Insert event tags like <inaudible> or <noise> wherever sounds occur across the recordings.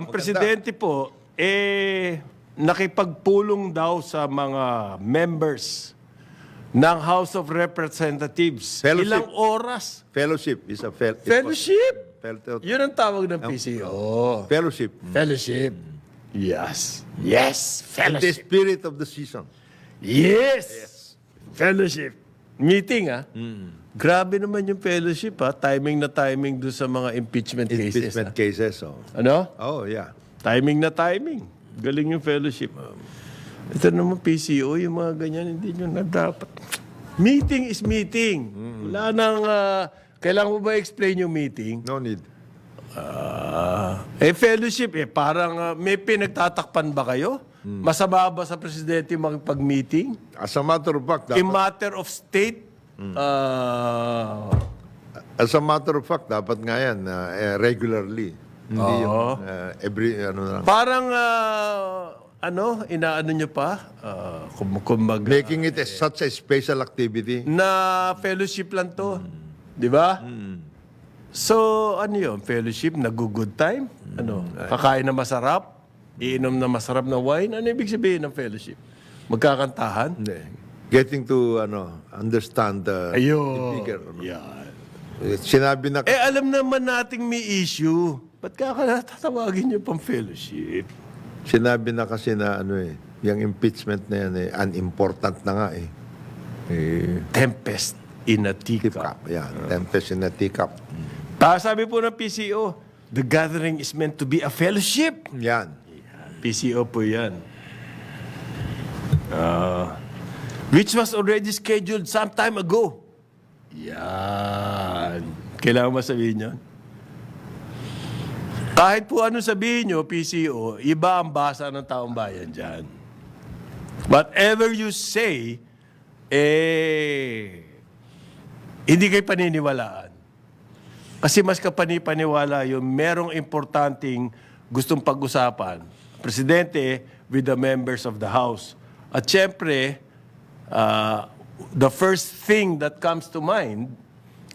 ang presidente po, eh, nakipagpulong daw sa mga members ng House of Representatives. Fellowship. Ilang oras? Fellowship is a fel- Fellowship! fel- Yun ang tawag ng PCO. fellowship. Fellowship. Yes. Yes. And the spirit of the season. Yes. Fellowship. Meeting, ah. Grabe naman yung fellowship, ah. Timing na timing doon sa mga impeachment, cases. Impeachment cases. Oh. ah. Ano? oh, yeah. Timing na timing. Galing yung fellowship. Ito naman PCO, yung mga ganyan, hindi nyo na dapat. Meeting is meeting. Wala nang... ah, kailangan mo ba explain yung meeting? No need. Ah, eh, fellowship, eh, parang ah, may pinagtatakpan ba kayo? Masama ba sa presidente makipag-meeting? As a matter of fact, A dapat, matter of state? Ah, as a matter of fact, dapat nga yan uh, eh, regularly. Hindi yung uh, every, ano na lang. parang, ah, ano, inaano nyo pa? Uh, kum, kumbaga, Making it a, such a special activity. na fellowship lang to. Di ba? So, ano yun? Fellowship, nag-good time? Ano? Kakain na masarap? Iinom na masarap na wine? Ano ibig sabihin ng fellowship? Magkakantahan? Hindi. Getting to ano understand the, the Ayun. bigger. ano. Yan. Eh, Sinabi na Eh, alam naman nating may issue. Ba't ka ka tatawagin niyo pang fellowship? sinabi na kasi na ano eh, yung impeachment na yan eh, unimportant na nga eh. Eh, Tempest in a teacup. teacup. Yan, tempest in a teacup. Ta sabi po ng PCO, the gathering is meant to be a fellowship. Yan. PCO po yan. Ah, which was already scheduled some time ago. Yan. Kailangan masabihin yan? Kahit po ano sabihin nyo, PCO, iba ang basa ng taong bayan dyan. Whatever you say, eh, hindi kayo paniniwalaan. Kasi mas kapanipaniwala yung merong importanteng gustong pag-usapan. Presidente with the members of the House. At syempre, ah, the first thing that comes to mind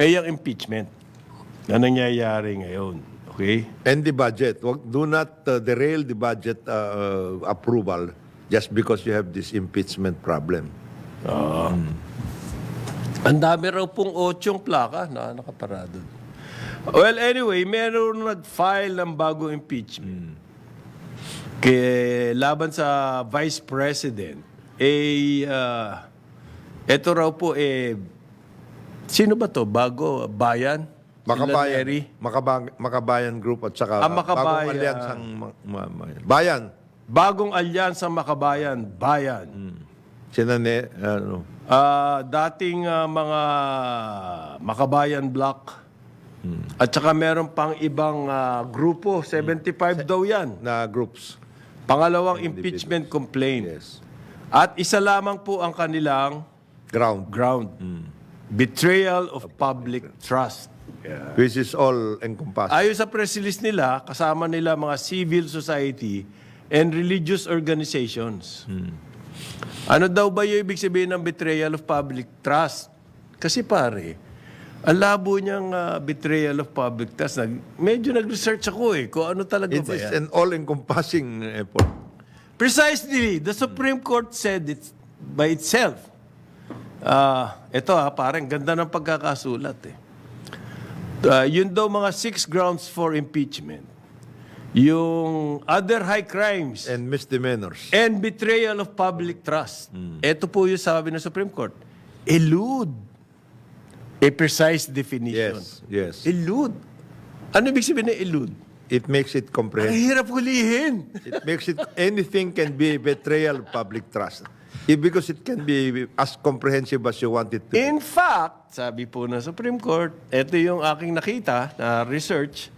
ay yung impeachment na nangyayari ngayon. Okay? And the budget. Do not uh, derail the budget uh, approval just because you have this impeachment problem. Ang dami raw pong otyong plaka na nakaparado. Well, anyway, meron nag-file ng bagong impeachment. Kay, laban sa Vice President. Eh, ah, eto raw po, eh, sino ba to? Bago? Bayan? Makabayan, Ilaneri? Makaba- Makabayan Group at saka Ah, Makabayan. bagong alyansang ma- ma- ma- bayan. Bagong alyansa Makabayan. Bayan. Sina ne, ano, Ah, dating ah, mga Makabayan Block. At saka meron pang ibang ah, grupo, 75 daw yan. na groups. Pangalawang impeachment complaint. Yes. At isa lamang po ang kanilang Ground. ground. Betrayal of public trust. Which is all encompassed. Ayon sa press release nila, kasama nila mga civil society and religious organizations. Ano daw ba yung ibig sabihin ng betrayal of public trust? Kasi pare, ang labo niyang ah, betrayal of public trust. Nag, medyo nag-research ako eh, kung ano talaga It ba is yan. an all-encompassing effort. Precisely, the Supreme Court said it by itself. Ah, ito ha, parang ganda ng pagkakasulat eh. Ah, yun daw mga six grounds for impeachment. Yung other high crimes And misdemeanors. and betrayal of public trust. Ito po yung sabi ng Supreme Court. Elude a precise definition. Yes, yes. Elude. Ano ibig sabihin ng elude? It makes it Ang comprehensive. hirap hulihin. It makes it, anything can be betrayal of public trust. Because it can be as comprehensive as you want it to be. In fact, sabi po ng Supreme Court, ito yung aking nakita na research,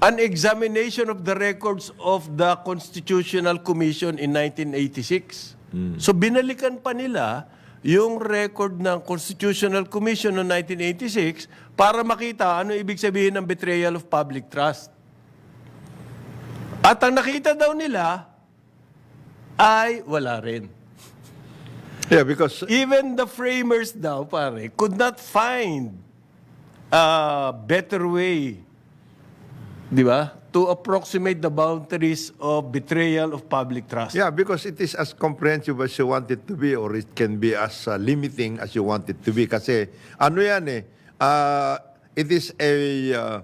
an examination of the records of the Constitutional Commission in 1986. So binalikan pa nila yung record ng Constitutional Commission noong 1986 para makita ano ibig sabihin ng betrayal of public trust. At ang nakita daw nila ay wala rin. Yeah, because Even the framers daw, pare, could not find a better way, di ba, to approximate the boundaries of betrayal of public trust. Yeah, because it is as comprehensive as you want it to be or it can be as uh, limiting as you want it to be. Kasi ano yan eh, uh, it is a, uh,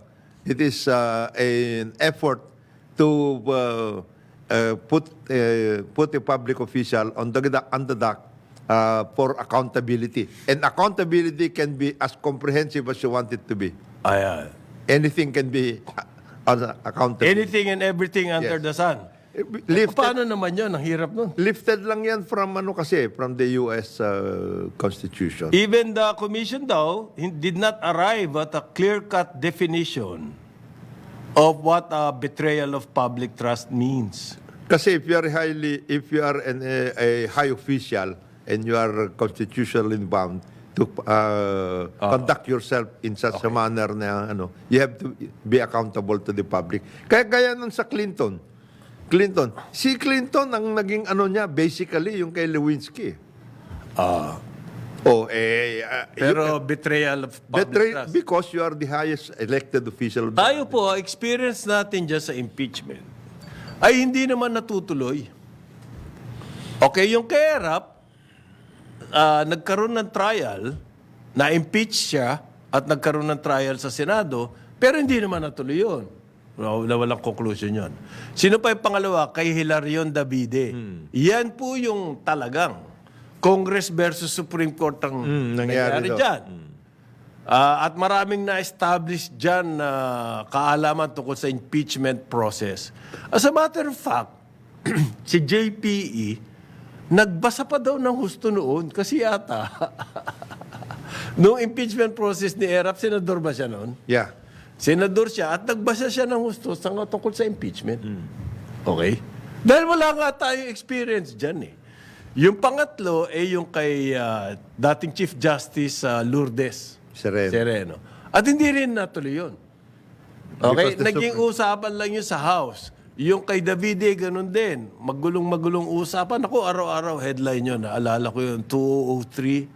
it is uh, an effort to uh, uh, put, uh, put a public official on the, on the dock uh, for accountability. And accountability can be as comprehensive as you want it to be. Ayan. Anything can be uh, accountable. Anything and everything under Yes. the sun. Lifted, Paano naman yun? Ang hirap nun. Lifted lang yan from ano kasi, from the US uh, Constitution. Even the commission daw did not arrive at a clear-cut definition of what a betrayal of public trust means. Kasi if you are highly, if you are an, a, a high official and you are constitutionally bound to uh, conduct yourself in such a manner na ano, you have to be accountable to the public. Kaya gaya nun sa Clinton. Clinton. Si Clinton ang naging ano niya, basically yung kay Lewinsky. Ah. Oh, eh, uh, you Pero betrayal of public Betray, trust. because you are the highest elected official. of the- Tayo po, experience natin dyan sa impeachment ay hindi naman natutuloy. Okay, yung kay Erap, ah, nagkaroon ng trial, na-impeach siya at nagkaroon ng trial sa Senado, pero hindi naman natuloy yun. Wala, wala- walang conclusion yun. Sino pa yung pangalawa? Kay Hilarion Davide. Yan po yung talagang Congress versus Supreme Court ang Hmm, nangyari nangyari dyan. Ah, at maraming na-establish dyan na kaalaman tungkol sa impeachment process. As a matter of fact, <clears throat> si JPE, nagbasa pa daw ng husto noon kasi yata, <laughs> noong impeachment process ni Erap, senador ba siya noon? Yeah. Senador siya at nagbasa siya ng husto sa tungkol sa impeachment. Okay? Dahil wala nga tayong experience dyan eh. Yung pangatlo ay yung kay ah, dating Chief Justice ah, Lourdes Sereno. Sereno. At hindi rin natuloy yun. Okay? Because the Naging usapan lang yun sa House. Yung kay Davide, ganun din. Magulong-magulong usapan. Ako, araw-araw headline yun. Naalala ko yun, 2003.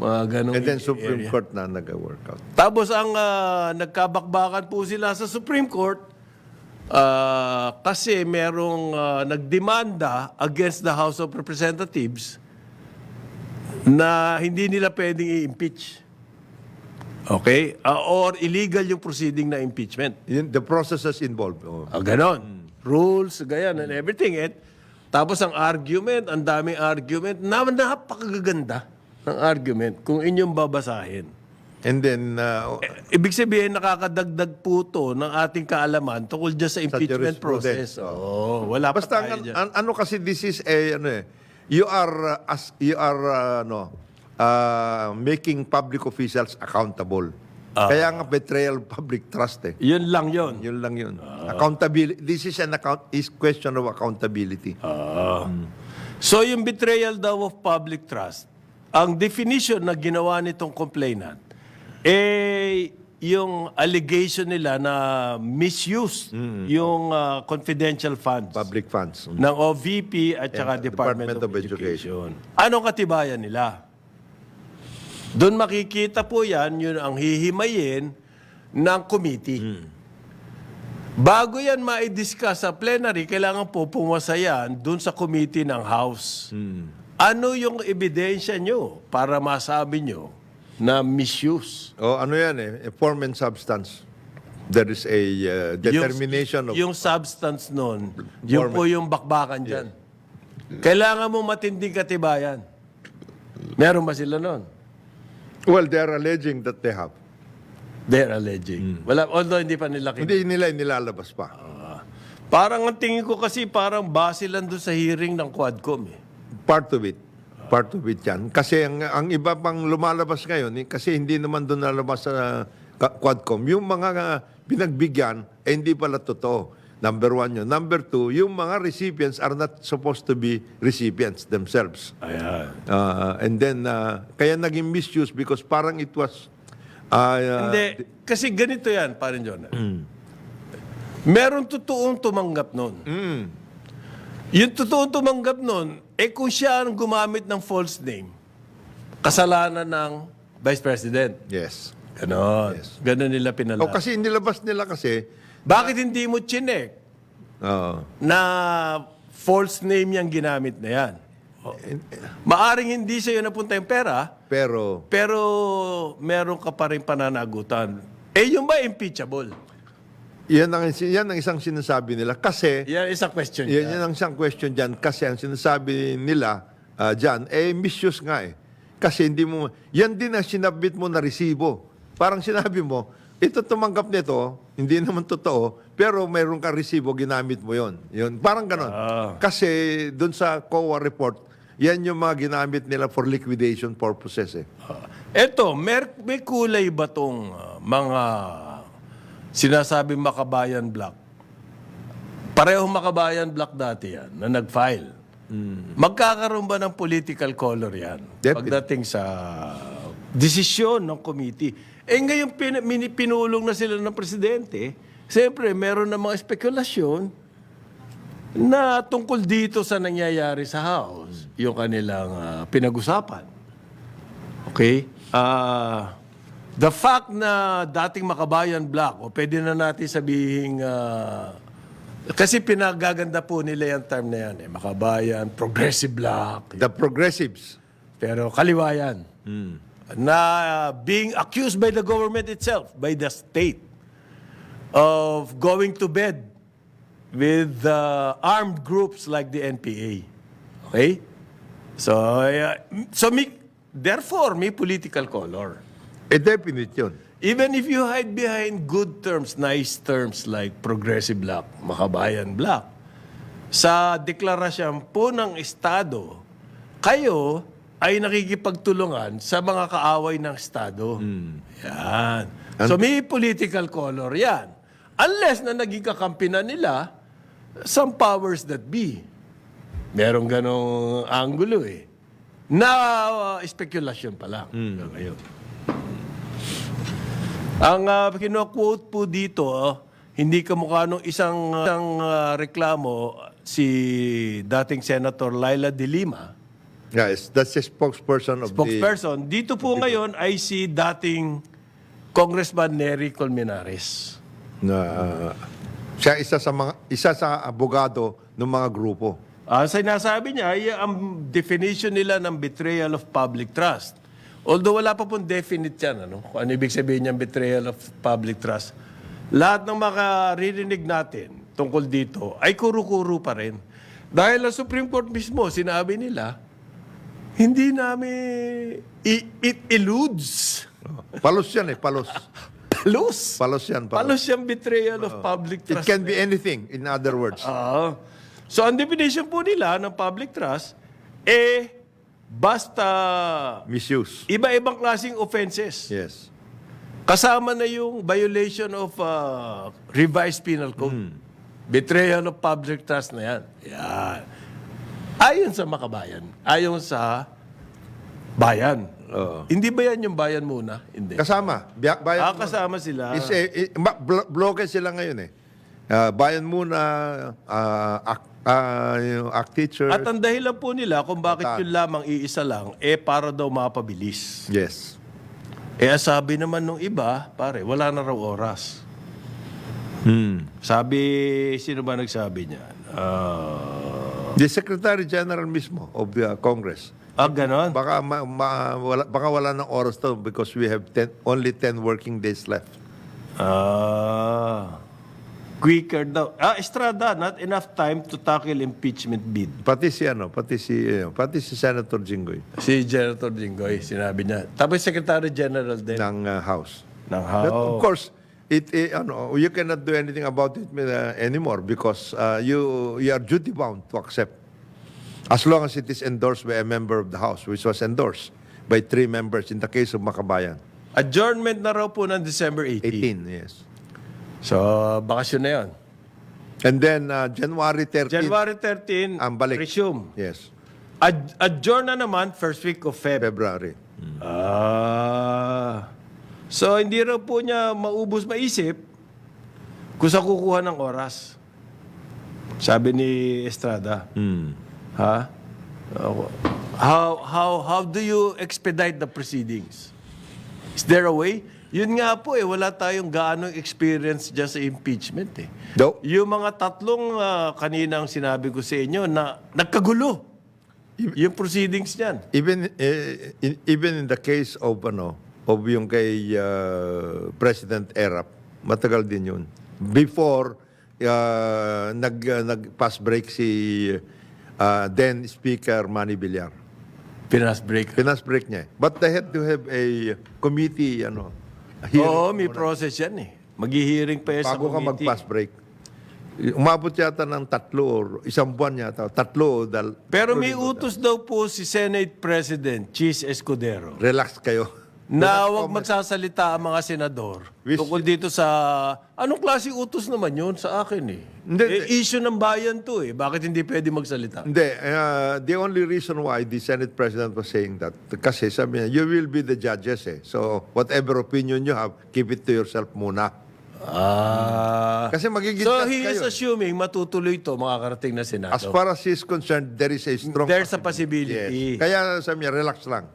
Mga ganun. And then Supreme area. Court na nag-workout. Tapos ang ah, nagkabakbakan po sila sa Supreme Court ah, kasi merong ah, nagdemanda against the House of Representatives na hindi nila pwedeng i-impeach. Okay? Ah, or illegal yung proceeding na impeachment. Yun, the processes involved. Oh. Ah, ganon. Rules, ganyan, and everything. It. Tapos ang argument, ang daming argument, na napakaganda ng argument kung inyong babasahin. And then, uh, Ibig sabihin, nakakadagdag po to ng ating kaalaman tungkol dyan sa impeachment jurisprudence, process. Oo, wala pa basta tayo ang, dyan. an- ano kasi this is a, ano eh, you are, uh, as, you are, uh, ano, uh, making public officials accountable. Ah. Kaya nga betrayal of public trust eh. Yun lang yun. Yun lang yun. Ah. Accountability. This is an account is question of accountability. Ah. So yung betrayal daw of public trust, ang definition na ginawa nitong complainant, eh, yung allegation nila na misuse yung ah, confidential funds Public funds. ng OVP at saka And Department, Department of, of Education. Anong katibayan nila? Doon makikita po yan, yun ang hihimayin ng committee. Bago yan ma-discuss sa plenary, kailangan po pumasa yan doon sa committee ng House. Ano yung ebidensya nyo para masabi nyo na misuse? O ano yan eh, a form and substance. There is a uh, determination of... Yung substance nun, yun po yung bakbakan dyan. Kailangan mo matinding katibayan. Meron ba sila nun? Well, they are alleging that they have. They're alleging. Wala, although hindi pa nila kin- Hindi nila inilalabas pa. Parang ang tingin ko kasi parang base lang doon sa hearing ng Quadcom eh. Part of it. Part of it yan. Kasi ang, ang iba pang lumalabas ngayon, eh, kasi hindi naman doon nalabas sa ka- Quadcom, yung mga uh, pinagbigyan, eh, hindi pala totoo. Number one yun. Number two, yung mga recipients are not supposed to be recipients themselves. Ayan. Uh, and then, uh, kaya naging misuse because parang it was... uh, Hindi, kasi ganito yan, parin John. Meron totoong tumanggap nun. mm, Yung totoong tumanggap nun, eh kung siya ang gumamit ng false name, kasalanan ng Vice President. yes. Ganon. Ganon nila pinala. O kasi nilabas nila kasi Bakit hindi mo chinek Oo. na false name yung ginamit na yan? O, Maaring hindi sa'yo napunta yung pera, pero, pero meron ka pa rin pananagutan. Eh, yung ba impeachable? Yan ang, yan ang isang sinasabi nila. Kasi, Yan isang question. yan, yan. ang isang question dyan. Kasi ang sinasabi nila ah, dyan, eh, misuse nga eh. Kasi hindi mo, yan din ang sinabit mo na resibo. Parang sinabi mo, ito tumanggap nito, hindi naman totoo, pero mayroon ka resibo, ginamit mo yon. Yun, parang ganon. Ah. Kasi doon sa COA report, yan yung mga ginamit nila for liquidation purposes eh. Ah, eto, mer- may kulay ba tong ah, mga sinasabing makabayan block? Parehong makabayan block dati yan na nag-file. Magkakaroon ba ng political color yan? Definitely. Pagdating sa desisyon ng committee. Eh ngayon pin- pinulong na sila ng presidente, siyempre meron na mga spekulasyon na tungkol dito sa nangyayari sa House, yung kanilang ah, pinag-usapan. Okay? Ah, the fact na dating makabayan black, o pwede na natin sabihin, ah, kasi pinagaganda po nila yung term na yan, eh, makabayan, progressive black, The progressives. pero kaliwa yan. Na ah, being accused by the government itself, by the state, of going to bed with uh, armed groups like the NPA. Okay? So, uh, so may, therefore, may political color. Eh, definite yun. Even if you hide behind good terms, nice terms like progressive black, makabayan black, sa deklarasyon po ng Estado, kayo ay nakikipagtulungan sa mga kaaway ng Estado. Yan. So may political color yan. Unless na naging kakampi na nila some powers that be. Merong ganong angulo eh. Na uh, spekulasyon pa lang. Ngayon. Ang uh, kino-quote po dito, oh, hindi kamukha nung isang, isang ah, reklamo si dating Senator Laila De Lima, Yes, that's the spokesperson of the... spokesperson. Dito po ngayon ay si dating Congressman Nery Colmenares. na uh, siya isa sa mga isa sa abogado ng mga grupo. Ang sinasabi niya ay ang definition nila ng betrayal of public trust. Although wala pa pong definite yan, ano? kung ano ibig sabihin niyang betrayal of public trust. Lahat ng makaririnig natin tungkol dito ay kuro-kuro pa rin. Dahil ang Supreme Court mismo, sinabi nila, hindi namin, i- it eludes. Palos yan eh, palos. <laughs> Palos. Palos yan, palos. Palos yung betrayal of public It trust. can be anything, in other words. Ah. so, ang definition po nila ng public trust, eh, basta Misuse. iba-ibang klaseng offenses. Yes. Kasama na yung violation of uh, revised penal code. Betrayal of public trust na yan. Yan. Ayon sa makabayan. Ayon sa bayan. Oo. Hindi ba yan yung bayan muna? Hindi. Kasama. Biyak, bayan Ah, kasama sila. Is eh, eh, ma- blo- bloke sila ngayon eh. Ah, bayan muna, ah, ak, ah, yung act teacher. At ang dahilan po nila kung bakit Bata. yun lamang iisa lang, eh para daw mapabilis. yes. Eh sabi naman nung iba, pare, wala na raw oras. Hmm. Sabi, sino ba nagsabi niyan? Ah, The Secretary General mismo of the Congress. ah, ganon. Baka, ma, ma- wala, baka wala ng oras to because we have 10, only 10 working days left. Ah, quicker daw. Ah, Estrada, not enough time to tackle impeachment bid. Pati si ano, pati si eh, pati si Senator Jinggoy Si Senator Jinggoy, sinabi niya. Tapos Secretary General din ng uh, House. ng But of course, it, eh, ano, you cannot do anything about it uh, anymore because uh, you you are duty bound to accept as long as it is endorsed by a member of the House, which was endorsed by three members in the case of Makabayan. Adjournment na raw po ng December 18. 18, yes. So, bakasyon na yun. And then uh, January 13, January 13, ang balik. resume. Yes, Ad- adjourn na naman first week of Feb. February. Ah. So, hindi raw po niya maubos maisip kung sa kukuha ng oras. Sabi ni Estrada. Ha? How, how, how do you expedite the proceedings? Is there a way? Yun nga po eh, wala tayong gaano experience dyan sa impeachment eh. Do, Yung mga tatlong ah, kaninang sinabi ko sa inyo na nagkagulo. Yung proceedings niyan. even eh, in, even in the case of ano of yung kay uh, President Erap, matagal din yun. Before uh, nag uh, nag-pass break si uh, then Speaker Manny Villar. Pinas break. Pinas break niya. eh. But they had to have a committee ano Oo, may process yan eh. Maghihiring pa yan sa bago ka committee. mag-pass break. Umabot yata ng tatlo or isang buwan yata, tatlo o dal Pero may utos daw po si Senate President Cheese Escudero relax kayo. Na huwag magsasalita ang mga senador Which- tungkol dito sa... Anong klaseng utos naman yun sa akin eh? Hindi, eh issue ng bayan to eh. Bakit hindi pwede magsalita? Hindi, uh, the only reason why the Senate President was saying that, kasi sabi niya, you will be the judges eh. So, whatever opinion you have, keep it to yourself muna. Ah. Kasi magiging so judge he is kayo. assuming matutuloy to makakarating na Senado. As far as he's concerned, there is a strong... There's a possibility. Yes. Kaya sabi niya, relax lang.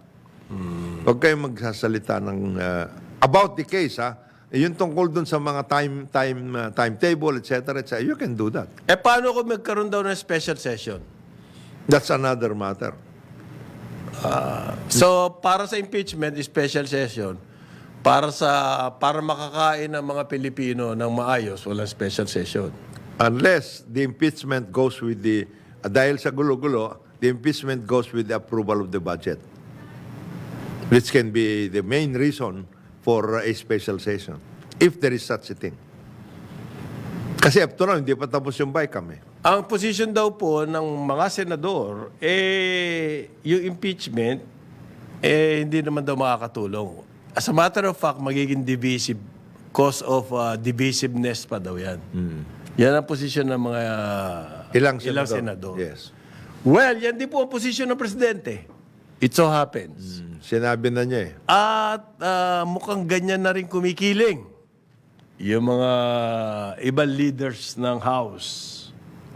Huwag kayong magsasalita ng... uh, about the case, ha? Eh, Yung tungkol dun sa mga time time uh, timetable, etc., etc., you can do that. Eh paano kung magkaroon daw ng special session? That's another matter. So para sa impeachment, special session, para sa para makakain ng mga Pilipino ng maayos, walang special session. Unless the impeachment goes with the, uh, dahil sa gulo-gulo, the impeachment goes with the approval of the budget. Which can be the main reason for a special session. If there is such a thing. Kasi up to now, hindi pa tapos yung BICAM eh. Ang position daw po ng mga senador, eh, yung impeachment, eh, hindi naman daw makakatulong. As a matter of fact, magiging divisive, cause of uh, divisiveness pa daw yan. Yan ang posisyon ng mga Ilang ilang senador. senador. Yes. Well, yan din po ang posisyon ng presidente. It so happens. Sinabi na niya eh. At ah, mukhang ganyan na rin kumikiling yung mga ibang leaders ng House.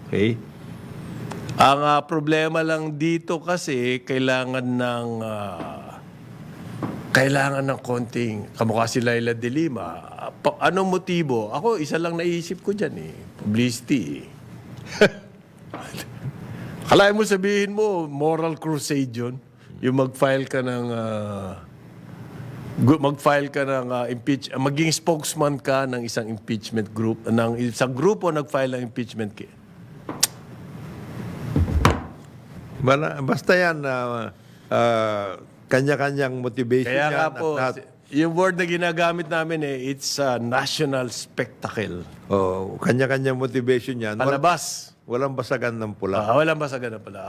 Okay? Ang ah, problema lang dito kasi kailangan ng ah, kailangan ng konting kamukha si Laila de Lima. Ah, pa- anong motibo? Ako, isa lang naisip ko dyan eh. Publicity eh. <laughs> Kalahin mo sabihin mo, moral crusade yun. Yung mag-file ka ng... gu- mag-file ka ng ah, impeach... ah, maging spokesman ka ng isang impeachment group, ng isang grupo nag-file ng impeachment case. Bala- Basta yan, uh, uh, kanya-kanyang motivation Kaya yan. nga at po, lahat- yung word na ginagamit namin eh, it's a national spectacle. Oh, kanya-kanyang motivation yan. Palabas. walang basagan ng pula. Ah, walang basagan na pala.